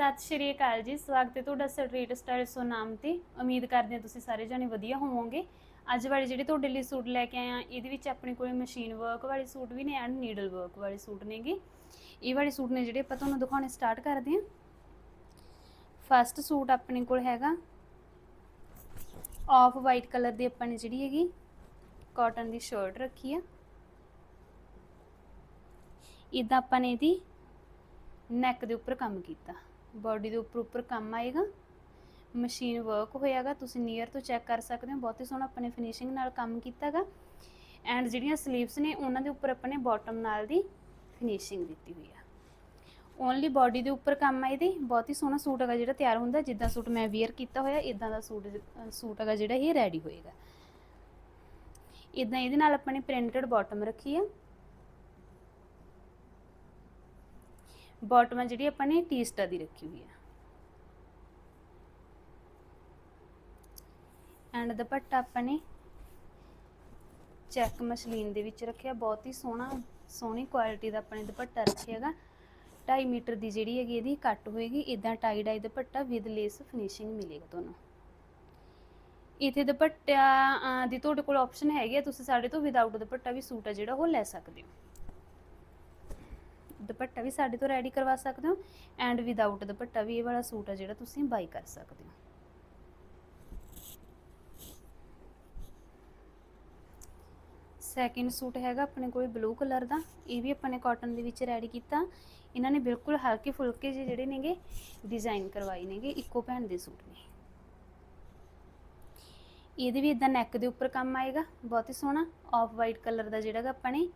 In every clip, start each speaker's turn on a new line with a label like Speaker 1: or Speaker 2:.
Speaker 1: ਸਤਿ ਸ਼੍ਰੀ ਅਕਾਲ ਜੀ, ਸਵਾਗਤ ਹੈ ਤੁਹਾਡਾ ਸਟਰੀਟ ਸਟਾਰ ਸੋ ਨਾਮ ਤੇ। ਉਮੀਦ ਕਰਦੇ ਹਾਂ ਤੁਸੀਂ ਸਾਰੇ ਜਣੇ ਵਧੀਆ ਹੋਵੋਗੇ। ਅੱਜ ਵਾਲੇ ਜਿਹੜੇ ਤੁਹਾਡੇ ਲਈ ਸੂਟ ਲੈ ਕੇ ਆਏ ਆ ਇਹਦੇ ਵਿੱਚ ਆਪਣੇ ਕੋਲੇ ਮਸ਼ੀਨ ਵਰਕ ਵਾਲੇ ਸੂਟ ਵੀ ਨੇ ਐਂਡ ਨੀਡਲ ਵਰਕ ਵਾਲੇ ਸੂਟ ਨੇਗੇ। ਇਹ ਵਾਲੇ ਸੂਟ ਨੇ ਜਿਹੜੇ ਆਪਾਂ ਤੁਹਾਨੂੰ ਦਿਖਾਉਣੇ ਸਟਾਰਟ ਕਰਦੇ ਹਾਂ। ਫਸਟ ਸੂਟ ਆਪਣੇ ਕੋਲ ਹੈਗਾ। ਆਫ ਵਾਈਟ ਕਲਰ ਦੀ ਆਪਾਂ ਨੇ ਜਿਹੜੀ ਹੈਗੀ ਕਾਟਨ ਦੀ ਸ਼ਰਟ ਰੱਖੀ ਆ। ਇਦਾਂ ਆਪਾਂ ਨੇ ਇਹਦੀ ਨੈਕ ਦੇ ਉੱਪਰ ਕੰਮ ਕੀਤਾ। ਬਾਡੀ ਦੇ ਉੱਪਰ ਉੱਪਰ ਕੰਮ ਆਏਗਾ। ਮਸ਼ੀਨ ਵਰਕ ਹੋਇਆਗਾ, ਤੁਸੀਂ ਨੀਅਰ ਤੋਂ ਚੈੱਕ ਕਰ ਸਕਦੇ ਹੋ, ਬਹੁਤ ਹੀ ਸੋਹਣਾ ਆਪਣੇ ਫਿਨਿਸ਼ਿੰਗ ਨਾਲ ਕੰਮ ਕੀਤਾਗਾ। ਐਂਡ ਜਿਹੜੀਆਂ ਸਲੀਵਸ ਨੇ, ਉਹਨਾਂ ਦੇ ਉੱਪਰ ਆਪਣੇ ਬਾਟਮ ਨਾਲ ਦੀ ਫਿਨਿਸ਼ਿੰਗ ਦਿੱਤੀ ਹੋਈ ਆ। ਓਨਲੀ ਬਾਡੀ ਦੇ ਉੱਪਰ ਕੰਮ ਆ ਇਹਦੇ, ਬਹੁਤ ਹੀ ਸੋਹਣਾ ਸੂਟ ਹੈਗਾ ਜਿਹੜਾ ਤਿਆਰ ਹੁੰਦਾ, ਜਿੱਦਾਂ ਸੂਟ ਮੈਂ ਵੇਅਰ ਕੀਤਾ ਹੋਇਆ ਇਦਾਂ ਦਾ ਸੂਟ ਸੂਟ ਹੈਗਾ ਜਿਹੜਾ ਇਹ ਰੈਡੀ ਹੋਏਗਾ। ਇਦਾਂ ਇਹਦੇ ਨਾਲ ਆਪਾਂ ਪ੍ਰਿੰਟਡ ਬਾਟਮ ਰੱਖੀ ਆ। ਬਾਟਮ ਜਿਹੜੀ ਆਪਾਂ ਨੇ ਟੀਸਟਾ ਦੀ ਰੱਖੀ ਹੋਈ ਹੈ। ਐਂਡ ਦੁਪੱਟਾ ਆਪਾਂ ਨੇ ਚੈੱਕ ਮਸ਼ਲੀਨ ਦੇ ਵਿੱਚ ਰੱਖਿਆ, ਬਹੁਤ ਹੀ ਸੋਹਣਾ, ਸੋਹਣੀ ਕੁਆਲਿਟੀ ਦਾ ਆਪਾਂ ਨੇ ਦੁਪੱਟਾ ਰੱਖਿਆ ਹੈਗਾ। 2.5 ਮੀਟਰ ਦੀ ਜਿਹੜੀ ਹੈਗੀ ਇਹਦੀ ਕੱਟ ਹੋਏਗੀ ਇਦਾਂ ਟਾਈ ਡਾਈ ਦੁਪੱਟਾ ਵਿਦ ਲੇਸ ਫਿਨਿਸ਼ਿੰਗ ਮਿਲੇਗਾ ਤੁਹਾਨੂੰ। ਇਥੇ ਦੁਪੱਟਾ ਦੀ ਤੁਹਾਡੇ ਕੋਲ ਆਪਸ਼ਨ ਹੈਗੀ ਆ, ਤੁਸੀਂ ਸਾਡੇ ਤੋਂ ਵਿਦਆਊਟ ਦੁਪੱਟਾ ਵੀ ਸੂਟ ਆ ਜਿਹੜਾ ਉਹ ਲੈ ਸਕਦੇ ਹੋ। ਦੁਪੱਟਾ ਵੀ ਸਾਡੇ ਤੋਂ ਰੈਡੀ ਕਰਵਾ ਸਕਦੇ ਹੋ ਐਂਡ ਵਿਦਆਊਟ ਦੁਪੱਟਾ ਵੀ ਇਹ ਵਾਲਾ ਸੂਟ ਆ ਜਿਹੜਾ ਤੁਸੀਂ ਬਾਈ ਕਰ ਸਕਦੇ ਹੋ। ਸੈਕਿੰਡ ਸੂਟ ਹੈਗਾ ਆਪਣੇ ਕੋਲ ਬਲੂ ਕਲਰ ਦਾ, ਇਹ ਵੀ ਆਪਾਂ ਨੇ ਕਾਟਨ ਦੇ ਵਿੱਚ ਰੈਡੀ ਕੀਤਾ। ਇਹਨਾਂ ਨੇ ਬਿਲਕੁਲ ਹਲਕੇ ਫੁਲਕੇ ਜਿਹੇ ਜਿਹੜੇ ਨੇਗੇ ਡਿਜ਼ਾਈਨ ਕਰਵਾਏ ਨੇਗੇ, ਇੱਕੋ ਭੈਣ ਦੇ ਸੂਟ ਨੇ। ਇਹਦੇ ਵੀ ਇਦਾਂ ਨੈਕ ਦੇ ਉੱਪਰ ਕੰਮ ਆਏਗਾ, ਬਹੁਤ ਹੀ ਸੋਹਣਾ ਆਫ ਵਾਈਟ ਕਲਰ ਦਾ ਜਿਹੜਾ ਗਾ ਆਪਾਂ ਨੇ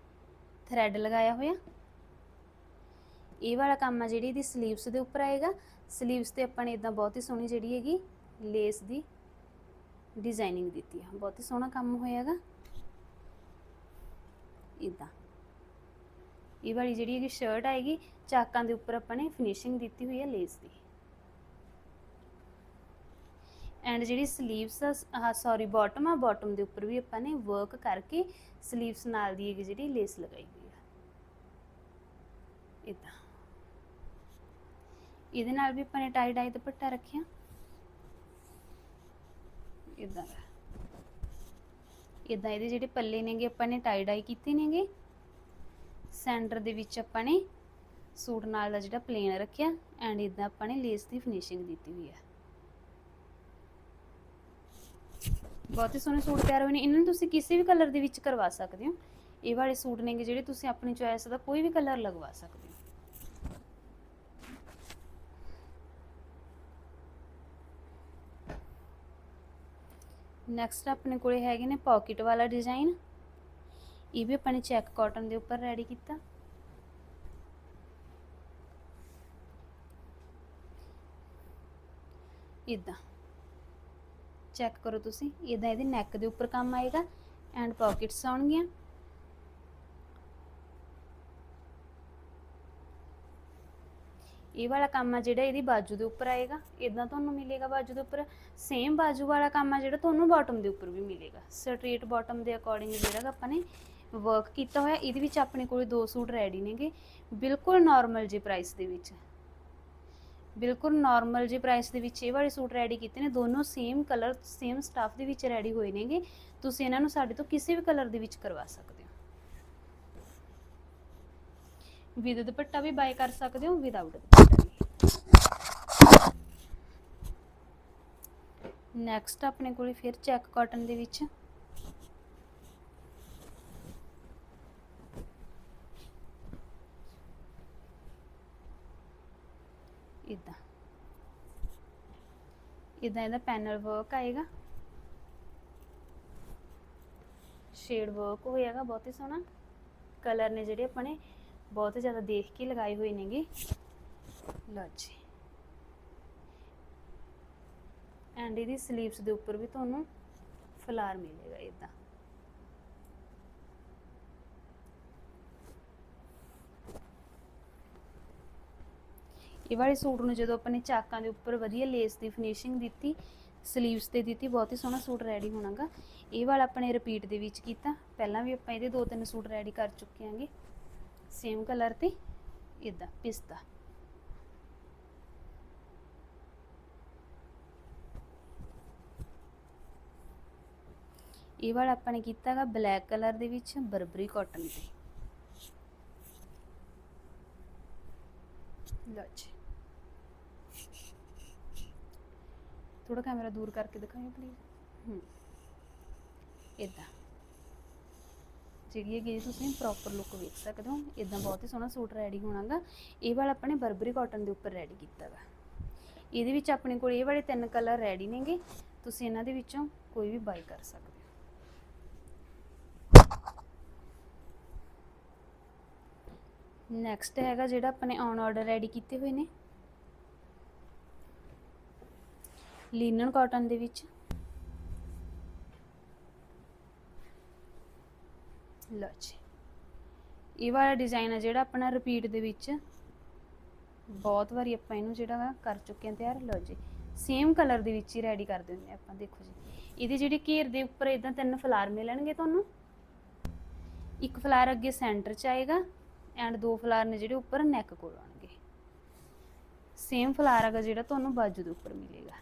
Speaker 1: ਥਰੈਡ ਲਗਾਇਆ ਹੋਇਆ। ਇਹ ਵਾਲਾ ਕੰਮ ਆ ਜਿਹੜੀ ਇਹਦੀ ਸਲੀਵਸ ਦੇ ਉੱਪਰ ਆਏਗਾ। ਸਲੀਵਸ ਤੇ ਆਪਾਂ ਨੇ ਇਦਾਂ ਬਹੁਤ ਹੀ ਸੋਹਣੀ ਜਿਹੜੀ ਹੈਗੀ ਲੇਸ ਦੀ ਡਿਜ਼ਾਈਨਿੰਗ ਦਿੱਤੀ ਆ। ਬਹੁਤ ਹੀ ਸੋਹਣਾ ਕੰਮ ਹੋਇਆਗਾ। ਇਦਾਂ ਇਹ ਵਾਲੀ ਜਿਹੜੀ ਹੈਗੀ ਸ਼ਰਟ ਆਏਗੀ, ਚਾਕਾਂ ਦੇ ਉੱਪਰ ਆਪਾਂ ਨੇ ਫਿਨਿਸ਼ਿੰਗ ਦਿੱਤੀ ਹੋਈ ਹੈ ਲੇਸ ਦੀ। ਐਂਡ ਜਿਹੜੀ ਸਲੀਵਸ ਆ ਸੌਰੀ ਬਾਟਮ ਆ ਬਾਟਮ ਦੇ ਉੱਪਰ ਵੀ ਆਪਾਂ ਨੇ ਵਰਕ ਕਰਕੇ ਸਲੀਵਸ ਨਾਲ ਦੀ ਜਿਹੜੀ ਲੇਸ ਲਗਾਈ ਹੋਈ ਆ। ਇਦਾਂ ਇਹਦੇ ਨਾਲ ਵੀ ਆਪਾਂ ਨੇ ਟਾਈ ਡਾਈ ਦੁਪੱਟਾ ਰੱਖਿਆ। ਇਦਾਂ ਦਾ। ਇਦਾਂ ਇਹਦੇ ਜਿਹੜੇ ਪੱਲੇ ਨੇਗੇ ਆਪਾਂ ਨੇ ਟਾਈ ਡਾਈ ਕੀਤੇ ਨੇਗੇ। ਸੈਂਟਰ ਦੇ ਵਿੱਚ ਆਪਾਂ ਨੇ ਸੂਟ ਨਾਲ ਦਾ ਜਿਹੜਾ ਪਲੇਨ ਰੱਖਿਆ ਐਂਡ ਇਦਾਂ ਆਪਾਂ ਨੇ ਲੇਸ ਦੀ ਫਿਨਿਸ਼ਿੰਗ ਦਿੱਤੀ ਹੋਈ ਹੈ ਬਹੁਤ ਹੀ ਸੋਹਣੇ ਸੂਟ ਤਿਆਰ ਹੋਏ ਨੇ। ਇਹਨਾਂ ਨੂੰ ਤੁਸੀਂ ਕਿਸੇ ਵੀ ਕਲਰ ਦੇ ਵਿੱਚ ਕਰਵਾ ਸਕਦੇ ਹੋ। ਇਹ ਵਾਲੇ ਸੂਟ ਨੇਗੇ ਜਿਹੜੇ ਤੁਸੀਂ ਆਪਣੀ ਚੋਇਸ ਦਾ ਕੋਈ ਵੀ ਕਲਰ ਲਗਵਾ ਸਕਦੇ ਹੋ। ਨੈਕਸਟ ਆਪਣੇ ਕੋਲੇ ਹੈਗੇ ਨੇ ਪਾਕਟ ਵਾਲਾ ਡਿਜ਼ਾਈਨ ਇਹ ਵੀ ਆਪਾਂ ਨੇ ਚੈੱਕ ਕਾਟਨ ਦੇ ਉੱਪਰ ਰੈਡੀ ਕੀਤਾ। ਇਦਾਂ। ਚੈੱਕ ਕਰੋ ਤੁਸੀਂ, ਇਦਾਂ ਇਹਦੇ ਨੈਕ ਦੇ ਉੱਪਰ ਕੰਮ ਆਏਗਾ। ਐਂਡ ਪਾਕਟਸ ਆਉਣਗੀਆਂ। ਇਹ ਵਾਲਾ ਕੰਮ ਆ ਜਿਹੜਾ ਇਹਦੀ ਬਾਜੂ ਦੇ ਉੱਪਰ ਆਏਗਾ ਇਦਾਂ ਤੁਹਾਨੂੰ ਮਿਲੇਗਾ ਬਾਜੂ ਦੇ ਉੱਪਰ। ਸੇਮ ਬਾਜੂ ਵਾਲਾ ਕੰਮ ਆ ਜਿਹੜਾ ਤੁਹਾਨੂੰ ਬਾਟਮ ਦੇ ਉੱਪਰ ਵੀ ਮਿਲੇਗਾ। ਸਟ੍ਰੇਟ ਬਾਟਮ ਦੇ ਅਕੋਰਡਿੰਗ ਜਿਹੜਾ ਆਪਾਂ ਨੇ ਵਰਕ ਕੀਤਾ ਹੋਇਆ, ਇਹਦੇ ਵਿੱਚ ਆਪਣੇ ਕੋਲੇ ਦੋ ਸੂਟ ਰੈਡੀ ਨੇਗੇ। ਬਿਲਕੁਲ ਨਾਰਮਲ ਜੇ ਪ੍ਰਾਈਸ ਦੇ ਵਿੱਚ। ਬਿਲਕੁਲ ਨਾਰਮਲ ਜੇ ਪ੍ਰਾਈਸ ਦੇ ਵਿੱਚ ਇਹ ਵਾਲੇ ਸੂਟ ਰੈਡੀ ਕੀਤੇ ਨੇ। ਦੋਨੋਂ ਸੇਮ ਕਲਰ ਸੇਮ ਸਟਾਫ ਦੇ ਵਿੱਚ ਰੈਡੀ ਹੋਏ ਨੇਗੇ। ਤੁਸੀਂ ਇਹਨਾਂ ਨੂੰ ਸਾਡੇ ਤੋਂ ਕਿਸੇ ਵੀ ਕਲਰ ਦੇ ਵਿੱਚ ਕਰਵਾ ਸਕਦੇ ਹੋ। ਵਿਦ ਦੁਪੱਟਾ ਵੀ ਬਾਏ ਕਰ ਸਕਦੇ ਹੋ ਵਿਦਆਊਟ ਦੁਪੱਟਾ ਵੀ। ਨੈਕਸਟ ਆਪਣੇ ਕੋਲੇ ਫਿਰ ਚੈੱਕ ਕਾਟਨ ਦੇ ਵਿੱਚ। ਇਦਾਂ ਇਦਾਂ ਇਹਦਾ ਪੈਨਲ ਵਰਕ ਆਏਗਾ। ਸ਼ੇਡ ਵਰਕ ਹੋਏਗਾ, ਬਹੁਤ ਹੀ ਸੋਹਣਾ। ਕਲਰ ਨੇ ਜਿਹੜੇ ਆਪਣੇ ਬਹੁਤ ਜ਼ਿਆਦਾ ਦੇਖ ਕੇ ਲਗਾਏ ਹੋਏ ਨੇਗੇ। ਲਓ ਜੀ। ਐਂਡ ਇਹਦੀ 슬ੀਵਸ ਦੇ ਉੱਪਰ ਵੀ ਤੁਹਾਨੂੰ ਫਲਾਰ ਮਿਲੇਗਾ ਇਦਾਂ ਇਹ ਵਾਲੇ ਸੂਟ ਨੂੰ ਜਦੋਂ ਆਪਾਂ ਨੇ ਚਾਕਾਂ ਦੇ ਉੱਪਰ ਵਧੀਆ ਲੇਸ ਦੀ ਫਿਨਿਸ਼ਿੰਗ ਦਿੱਤੀ 슬ੀਵਸ ਤੇ ਦਿੱਤੀ, ਬਹੁਤ ਹੀ ਸੋਹਣਾ ਸੂਟ ਰੈਡੀ ਹੋਣਾਗਾ। ਇਹ ਵਾਲਾ ਆਪਾਂ ਨੇ ਰਿਪੀਟ ਦੇ ਵਿੱਚ ਕੀਤਾ। ਪਹਿਲਾਂ ਵੀ ਆਪਾਂ ਇਹਦੇ ਦੋ ਤਿੰਨ ਸੂਟ ਰੈਡੀ ਕਰ ਚੁੱਕੇ ਆਂਗੇ। ਸੇਮ ਕਲਰ ਤੇ ਇਦਾਂ ਪਿਸਤਾ। ਇਹ ਵਾਲਾ ਆਪਾਂ ਨੇ ਕੀਤਾਗਾ ਬਲੈਕ ਕਲਰ ਦੇ ਵਿੱਚ ਬਰਬਰੀ ਕਾਟਨ ਤੇ। ਲੋ ਜੀ। ਥੋੜਾ ਕੈਮਰਾ ਦੂਰ ਕਰਕੇ ਦਿਖਾਓ ਪਲੀਜ਼ ਹੂੰ। ਇਦਾਂ ਜਿਹੜੀ ਹੈਗੀ ਤੁਸੀਂ ਪ੍ਰੋਪਰ ਲੁੱਕ ਵੇਖ ਸਕਦੇ ਹੋ। ਇਦਾਂ ਬਹੁਤ ਹੀ ਸੋਹਣਾ ਸੂਟ ਰੈਡੀ ਹੋਣਾਗਾ। ਇਹ ਵਾਲਾ ਆਪਣੇ ਬਰਬਰੀ ਕਾਟਨ ਦੇ ਉੱਪਰ ਰੈਡੀ ਕੀਤਾ ਵਾ। ਇਹਦੇ ਵਿੱਚ ਆਪਣੇ ਕੋਲ ਇਹ ਵਾਲੇ ਤਿੰਨ ਕਲਰ ਰੈਡੀ ਨੇਗੇ। ਤੁਸੀਂ ਇਹਨਾਂ ਦੇ ਵਿੱਚੋਂ ਕੋਈ ਵੀ ਬਾਈ ਕਰ ਸਕਦੇ ਹੋ। ਨੈਕਸਟ ਹੈਗਾ ਜਿਹੜਾ ਆਪਣੇ ਔਨ ਆਰਡਰ ਰੈਡੀ ਕੀਤੇ ਹੋਏ ਨੇ। ਲੀਨਨ ਕਾਟਨ ਦੇ ਵਿੱਚ। ਲਓ ਜੀ। ਇਹ ਵਾਲਾ ਡਿਜ਼ਾਈਨ ਆ ਜਿਹੜਾ ਆਪਣਾ ਰਿਪੀਟ ਦੇ ਵਿੱਚ। ਬਹੁਤ ਵਾਰੀ ਆਪਾਂ ਇਹਨੂੰ ਜਿਹੜਾ ਵਾ ਕਰ ਚੁੱਕੇ ਹਾਂ ਤਿਆਰ। ਲਓ ਜੀ ਸੇਮ ਕਲਰ ਦੇ ਵਿੱਚ ਹੀ ਰੈਡੀ ਕਰ ਦਿੰਦੇ ਹਾਂ ਆਪਾਂ, ਦੇਖੋ ਜੀ। ਇਹਦੇ ਜਿਹੜੇ ਘੇਰ ਦੇ ਉੱਪਰ ਇਦਾਂ ਤਿੰਨ ਫਲਾਰ ਮਿਲਣਗੇ ਤੁਹਾਨੂੰ। ਇੱਕ ਫਲਾਰ ਅੱਗੇ ਸੈਂਟਰ 'ਚ ਆਏਗਾ ਐਂਡ ਦੋ ਫਲਾਰ ਨੇ ਜਿਹੜੇ ਉੱਪਰ ਨੈਕ ਕੋਲ ਆਉਣਗੇ। ਸੇਮ ਫਲਾਰ ਹੈਗਾ ਜਿਹੜਾ ਤੁਹਾਨੂੰ ਬਾਜੂ ਦੇ ਉੱਪਰ ਮਿਲੇਗਾ।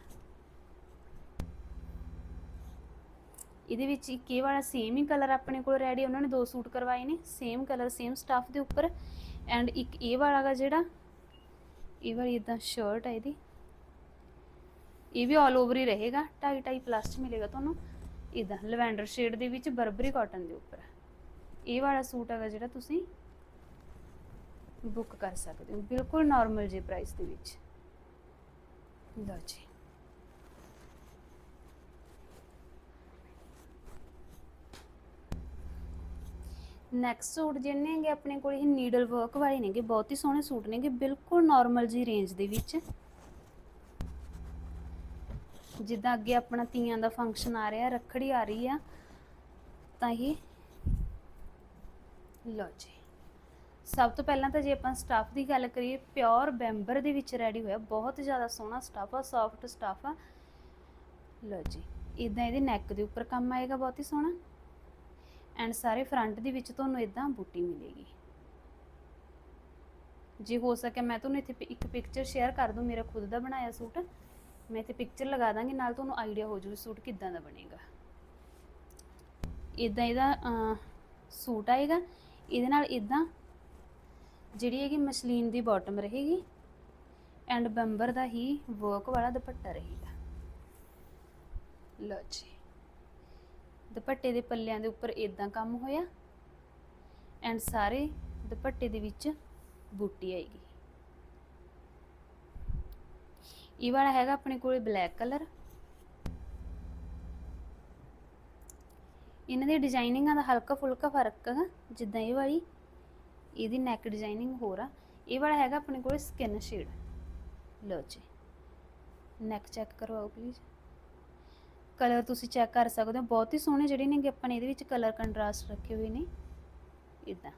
Speaker 1: ਇਹਦੇ ਵਿੱਚ ਇੱਕ ਇਹ ਵਾਲਾ ਸੇਮ ਹੀ ਕਲਰ ਆਪਣੇ ਕੋਲ ਰੈਡੀ ਉਹਨਾਂ ਨੇ ਦੋ ਸੂਟ ਕਰਵਾਏ ਨੇ ਸੇਮ ਕਲਰ ਸੇਮ ਸਟਾਫ ਦੇ ਉੱਪਰ। ਐਂਡ ਇੱਕ ਇਹ ਵਾਲਾ ਗਾ ਜਿਹੜਾ, ਇਹ ਵਾਲੀ ਇਦਾਂ ਸ਼ਰਟ ਹੈ ਇਹਦੀ। ਇਹ ਵੀ ਆਲ ਓਵਰ ਹੀ ਰਹੇਗਾ 2.5 2.5 ਪਲੱਸ ਮਿਲੇਗਾ ਤੁਹਾਨੂੰ। ਇਦਾਂ ਲਵੈਂਡਰ ਸ਼ੇਡ ਦੇ ਵਿੱਚ ਬਰਬਰੀ ਕਾਟਨ ਦੇ ਉੱਪਰ। ਇਹ ਵਾਲਾ ਸੂਟ ਹੈਗਾ ਜਿਹੜਾ ਤੁਸੀਂ ਬੁੱਕ ਕਰ ਸਕਦੇ ਹੋ, ਬਿਲਕੁਲ ਨਾਰਮਲ ਜੇ ਪ੍ਰਾਈਸ ਦੇ ਵਿੱਚ। ਲਓ ਜੀ। ਨੈਕਸਟ ਸੂਟ ਜਿਹੜੇ ਨੇਗੇ ਆਪਣੇ ਕੋਲ, ਇਹ ਨੀਡਲ ਵਰਕ ਵਾਲੇ ਨੇਗੇ, ਬਹੁਤ ਹੀ ਸੋਹਣੇ ਸੂਟ ਨੇਗੇ, ਬਿਲਕੁਲ ਨਾਰਮਲ ਜੀ ਰੇਂਜ ਦੇ ਵਿੱਚ। ਜਿੱਦਾਂ ਅੱਗੇ ਆਪਣਾ ਤੀਆਂ ਦਾ ਫੰਕਸ਼ਨ ਆ ਰਿਹਾ, ਰੱਖੜੀ ਆ ਰਹੀ ਆ, ਤਾਂ ਇਹ ਲਓ ਜੀ। ਸਭ ਤੋਂ ਪਹਿਲਾਂ ਤਾਂ ਜੇ ਆਪਾਂ ਸਟਾਫ ਦੀ ਗੱਲ ਕਰੀਏ ਪਿਓਰ ਬੈਂਬਰ ਦੇ ਵਿੱਚ ਰੈਡੀ ਹੋਇਆ, ਬਹੁਤ ਜ਼ਿਆਦਾ ਸੋਹਣਾ ਸਟਾਫ ਆ ਸੌਫਟ ਸਟਾਫ ਆ। ਲਓ ਜੀ ਇਦਾਂ ਇਹਦੇ ਨੈਕ ਦੇ ਉੱਪਰ ਕੰਮ ਆਏਗਾ, ਬਹੁਤ ਹੀ ਸੋਹਣਾ। ਐਂਡ ਸਾਰੇ ਫਰੰਟ ਦੇ ਵਿੱਚ ਤੁਹਾਨੂੰ ਇਦਾਂ ਬੂਟੀ ਮਿਲੇਗੀ। ਜੇ ਹੋ ਸਕੇ ਮੈਂ ਤੁਹਾਨੂੰ ਇੱਥੇ ਪਿ- ਇੱਕ ਪਿਕਚਰ ਸ਼ੇਅਰ ਕਰ ਦੂੰ, ਮੇਰਾ ਖੁਦ ਦਾ ਬਣਾਇਆ ਸੂਟ। ਮੈਂ ਇੱਥੇ ਪਿਕਚਰ ਲਗਾ ਦਾਂਗੀ, ਨਾਲ ਤੁਹਾਨੂੰ ਆਈਡੀਆ ਹੋ ਜਾਊ ਸੂਟ ਕਿੱਦਾਂ ਦਾ ਬਣੇਗਾ। ਇਦਾਂ ਇਹਦਾ ਸੂਟ ਆਏਗਾ। ਇਹਦੇ ਨਾਲ ਇਦਾਂ ਜਿਹੜੀ ਹੈਗੀ ਮਸਲੀਨ ਦੀ ਬਾਟਮ ਰਹੇਗੀ ਐਂਡ ਬੰਬਰ ਦਾ ਹੀ ਵਰਕ ਵਾਲਾ ਦੁਪੱਟਾ ਰਹੇਗਾ। ਲਓ ਜੀ। ਦੁਪੱਟੇ ਦੇ ਪੱਲਿਆਂ ਦੇ ਉੱਪਰ ਇਦਾਂ ਕੰਮ ਹੋਇਆ ਐਂਡ ਸਾਰੇ ਦੁਪੱਟੇ ਦੇ ਵਿੱਚ ਬੂਟੀ ਆਏਗੀ ਇਹ ਵਾਲਾ ਹੈਗਾ ਆਪਣੇ ਕੋਲੇ ਬਲੈਕ ਕਲਰ ਇਹਨਾਂ ਦੀ ਡਿਜ਼ਾਈਨਿੰਗਾਂ ਦਾ ਹਲਕਾ ਫੁਲਕਾ ਫ਼ਰਕ ਹੈਗਾ ਜਿੱਦਾਂ ਇਹ ਵਾਲੀ, ਇਹਦੀ ਨੈਕ ਡਿਜ਼ਾਈਨਿੰਗ ਹੋਰ ਆ। ਇਹ ਵਾਲਾ ਹੈਗਾ ਆਪਣੇ ਕੋਲੇ ਸਕਿਨ ਸ਼ੇਡ ਲਓ ਜੀ ਨੈਕ ਚੈੱਕ ਕਰਵਾਓ ਪਲੀਜ਼ ਕਲਰ ਤੁਸੀਂ ਚੈੱਕ ਕਰ ਸਕਦੇ ਹੋ। ਬਹੁਤ ਹੀ ਸੋਹਣੇ ਜਿਹੜੇ ਨੇਗੇ ਆਪਾਂ ਨੇ ਇਹਦੇ ਵਿੱਚ ਕਲਰ ਕੰਟਰਾਸਟ ਰੱਖੇ ਹੋਏ ਨੇ। ਇਦਾਂ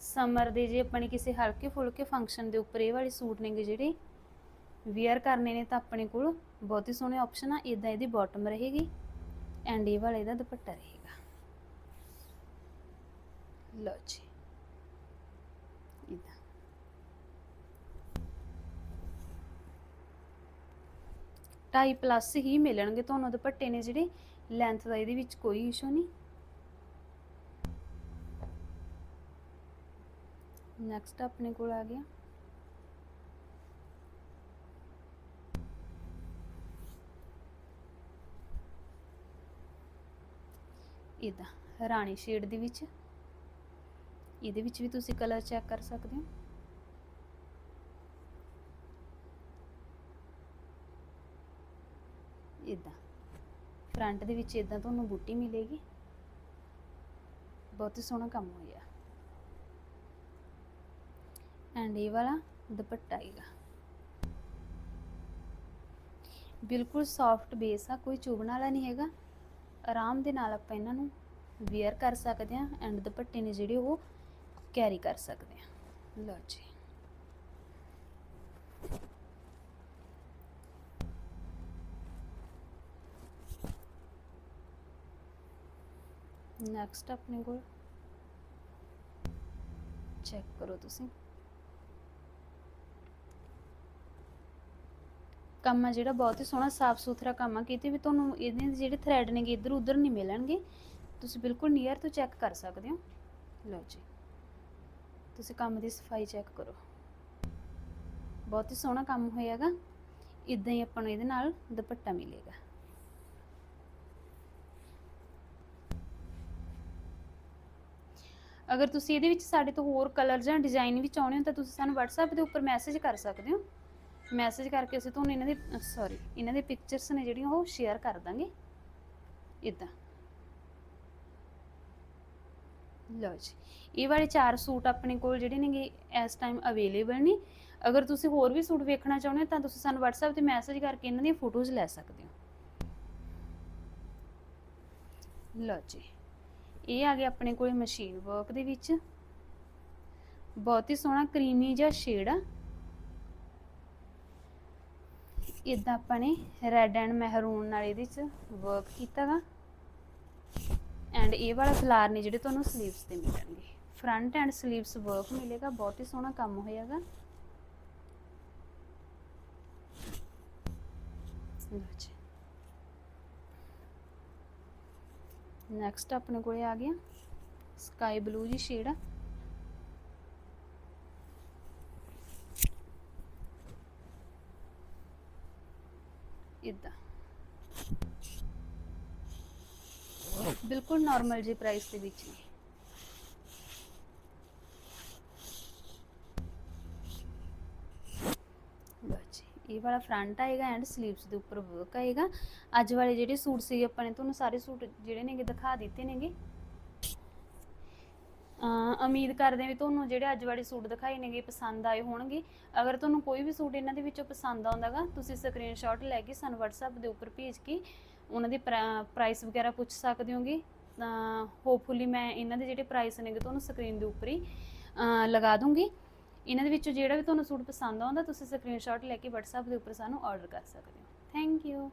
Speaker 1: ਸਮਰ ਦੇ ਜੇ ਆਪਾਂ ਨੇ ਕਿਸੇ ਹਲਕੇ ਫੁਲਕੇ ਫੰਕਸ਼ਨ ਦੇ ਉੱਪਰ ਇਹ ਵਾਲੇ ਸੂਟ ਨੇਗੇ ਜਿਹੜੇ ਵੇਅਰ ਕਰਨੇ ਨੇ ਤਾਂ ਆਪਣੇ ਕੋਲ ਬਹੁਤ ਹੀ ਸੋਹਣੇ ਆਪਸ਼ਨ ਆ। ਇਦਾਂ ਇਹਦੀ ਬਾਟਮ ਰਹੇਗੀ ਐਂਡ ਇਹ ਵਾਲਾ ਇਹਦਾ ਦੁਪੱਟਾ ਰਹੇਗਾ। ਲਓ ਜੀ। 2.5 ਪਲੱਸ ਹੀ ਮਿਲਣਗੇ ਤੁਹਾਨੂੰ ਦੁਪੱਟੇ ਨੇ ਜਿਹੜੇ ਲੈਂਥ ਦਾ, ਇਹਦੇ ਵਿੱਚ ਕੋਈ ਇਸ਼ੂ ਨਹੀਂ। ਨੈਕਸਟ ਆਪਣੇ ਕੋਲ ਆ ਗਿਆ। ਇਹਦਾ ਰਾਣੀ ਸ਼ੇਡ ਦੇ ਵਿੱਚ। ਇਹਦੇ ਵਿੱਚ ਵੀ ਤੁਸੀਂ ਕਲਰ ਚੈੱਕ ਕਰ ਸਕਦੇ ਹੋ। ਇਦਾਂ ਫਰੰਟ ਦੇ ਵਿੱਚ ਇਦਾਂ ਤੁਹਾਨੂੰ ਬੂਟੀ ਮਿਲੇਗੀ। ਬਹੁਤ ਹੀ ਸੋਹਣਾ ਕੰਮ ਹੋਇਆ। ਐਂਡ ਇਹ ਵਾਲਾ ਦੁਪੱਟਾ ਹੈਗਾ ਬਿਲਕੁਲ ਸੌਫਟ ਬੇਸ ਆ, ਕੋਈ ਚੁਭਣ ਵਾਲਾ ਨਹੀਂ ਹੈਗਾ। ਆਰਾਮ ਦੇ ਨਾਲ ਆਪਾਂ ਇਹਨਾਂ ਨੂੰ ਵੇਅਰ ਕਰ ਸਕਦੇ ਹਾਂ ਐਂਡ ਦੁਪੱਟੇ ਨੇ ਜਿਹੜੇ ਉਹ ਕੈਰੀ ਕਰ ਸਕਦੇ ਹਾਂ। ਲਓ ਜੀ। ਨੈਕਸਟ ਆਪਣੇ ਕੋਲ। ਚੈੱਕ ਕਰੋ ਤੁਸੀਂ। ਕੰਮ ਆ ਜਿਹੜਾ ਬਹੁਤ ਹੀ ਸੋਹਣਾ ਸਾਫ਼ ਸੁਥਰਾ ਕੰਮ ਆ। ਕਿਤੇ ਵੀ ਤੁਹਾਨੂੰ ਇਹਦੇ ਜਿਹੜੇ ਥਰੈਡ ਨੇਗੇ, ਇੱਧਰ ਉੱਧਰ ਨਹੀਂ ਮਿਲਣਗੇ। ਤੁਸੀਂ ਬਿਲਕੁਲ ਨੀਅਰ ਤੋਂ ਚੈੱਕ ਕਰ ਸਕਦੇ ਹੋ। ਲਓ ਜੀ। ਤੁਸੀਂ ਕੰਮ ਦੀ ਸਫ਼ਾਈ ਚੈੱਕ ਕਰੋ। ਬਹੁਤ ਹੀ ਸੋਹਣਾ ਕੰਮ ਹੋਇਆਗਾ। ਇਦਾਂ ਹੀ ਆਪਾਂ ਨੂੰ ਇਹਦੇ ਨਾਲ ਦੁਪੱਟਾ ਮਿਲੇਗਾ। ਅਗਰ ਤੁਸੀਂ ਇਹਦੇ ਵਿੱਚ ਸਾਡੇ ਤੋਂ ਹੋਰ ਕਲਰ ਜਾਂ ਡਿਜ਼ਾਈਨ ਵੀ ਚਾਹੁੰਦੇ ਹੋ ਤਾਂ ਤੁਸੀਂ ਸਾਨੂੰ WhatsApp ਦੇ ਉੱਪਰ ਮੈਸੇਜ ਕਰ ਸਕਦੇ ਹੋ। ਮੈਸੇਜ ਕਰਕੇ ਅਸੀਂ ਤੁਹਾਨੂੰ ਇਹਨਾਂ ਦੇ ਸੌਰੀ ਇਹਨਾਂ ਦੇ ਪਿਕਚਰਸ ਨੇ ਜਿਹੜੀਆਂ ਉਹ ਸ਼ੇਅਰ ਕਰ ਦਾਂਗੇ। ਇਦਾਂ ਲਓ ਜੀ। ਇਹ ਵਾਲੇ ਚਾਰ ਸੂਟ ਆਪਣੇ ਕੋਲ ਜਿਹੜੇ ਨੇਗੇ ਇਸ ਟਾਈਮ ਅਵੇਲੇਬਲ ਨੇ। ਅਗਰ ਤੁਸੀਂ ਹੋਰ ਵੀ ਸੂਟ ਵੇਖਣਾ ਚਾਹੁੰਦੇ ਹੋ ਤਾਂ ਤੁਸੀਂ ਸਾਨੂੰ WhatsApp ਤੇ ਮੈਸੇਜ ਕਰਕੇ ਇਹਨਾਂ ਦੀਆਂ ਫੋਟੋਜ਼ ਲੈ ਸਕਦੇ ਹੋ। ਲਓ ਜੀ। ਇਹ ਆ ਗਿਆ ਆਪਣੇ ਕੋਲ ਮਸ਼ੀਨ ਵਰਕ ਦੇ ਵਿੱਚ। ਬਹੁਤ ਹੀ ਸੋਹਣਾ ਕਰੀਮੀ ਜਿਹਾ ਸ਼ੇਡ ਆ। ਇਦਾਂ ਆਪਾਂ ਨੇ ਰੈੱਡ ਐਂਡ ਮਹਿਰੂਨ ਨਾਲ ਇਹਦੇ ਚ ਵਰਕ ਕੀਤਾਗਾ। ਐਂਡ ਇਹ ਵਾਲਾ ਫਲਾਰ ਨੇ ਜਿਹੜੇ ਤੁਹਾਨੂੰ 슬ੀਵਸ ਤੇ ਮਿਲਣਗੇ। ਫਰੰਟ ਐਂਡ 슬ੀਵਸ ਵਰਕ ਮਿਲੇਗਾ, ਬਹੁਤ ਹੀ ਸੋਹਣਾ ਕੰਮ ਹੋਏਗਾ ਲਓ ਜੀ। ਨੈਕਸਟ ਆਪਣੇ ਕੋਲੇ ਆ ਗਿਆ ਸਕਾਈ ਬਲੂ ਜੀ ਸ਼ੇਡ ਆ ਇਦਾਂ ਬਿਲਕੁਲ ਨਾਰਮਲ ਜੀ ਪ੍ਰਾਈਸ ਦੇ ਵਿੱਚ। ਨੇ ਲਓ ਜੀ ਇਹ ਵਾਲਾ ਫਰੰਟ ਆਏਗਾ ਐਂਡ 슬ੀਵਸ ਦੇ ਉੱਪਰ ਵਰਕ ਆਏਗਾ। ਅੱਜ ਵਾਲੇ ਜਿਹੜੇ ਸੂਟ ਸੀ ਆਪਾਂ ਨੇ ਤੁਹਾਨੂੰ ਸਾਰੇ ਸੂਟ ਜਿਹੜੇ ਨੇਗੇ ਦਿਖਾ ਦਿੱਤੇ ਨੇਗੇ। ਉਮੀਦ ਕਰਦੇ ਹਾਂ ਵੀ ਤੁਹਾਨੂੰ ਜਿਹੜੇ ਅੱਜ ਵਾਲੇ ਸੂਟ ਦਿਖਾਏ ਨੇਗੇ, ਪਸੰਦ ਆਏ ਹੋਣਗੇ। ਅਗਰ ਤੁਹਾਨੂੰ ਕੋਈ ਵੀ ਸੂਟ ਇਹਨਾਂ ਦੇ ਵਿੱਚੋਂ ਪਸੰਦ ਆਉਂਦਾਗਾ, ਤੁਸੀਂ ਸਕਰੀਨਸ਼ਾਟ ਲੈ ਕੇ ਸਾਨੂੰ WhatsApp ਦੇ ਉੱਪਰ ਭੇਜ ਕੇ ਉਹਨਾਂ ਦੇ ਪ੍ਰਾਈਸ ਵਗੈਰਾ ਪੁੱਛ ਸਕਦੇ ਹੋਗੇ। ਤਾਂ ਹੋਪਫੁਲੀ ਮੈਂ ਇਹਨਾਂ ਦੇ ਜਿਹੜੇ ਪ੍ਰਾਈਸ ਨੇਗੇ, ਤੁਹਾਨੂੰ ਸਕਰੀਨ ਦੇ ਉੱਪਰ ਹੀ ਲਗਾ ਦੂੰਗੀ। ਇਹਨਾਂ ਦੇ ਵਿੱਚੋਂ ਜਿਹੜਾ ਵੀ ਤੁਹਾਨੂੰ ਸੂਟ ਪਸੰਦ ਆਉਂਦਾ, ਤੁਸੀਂ ਸਕਰੀਨਸ਼ਾਟ ਲੈ ਕੇ WhatsApp ਦੇ ਉੱਪਰ ਸਾਨੂੰ ਆਰਡਰ ਕਰ ਸਕਦੇ ਹੋ। Thank you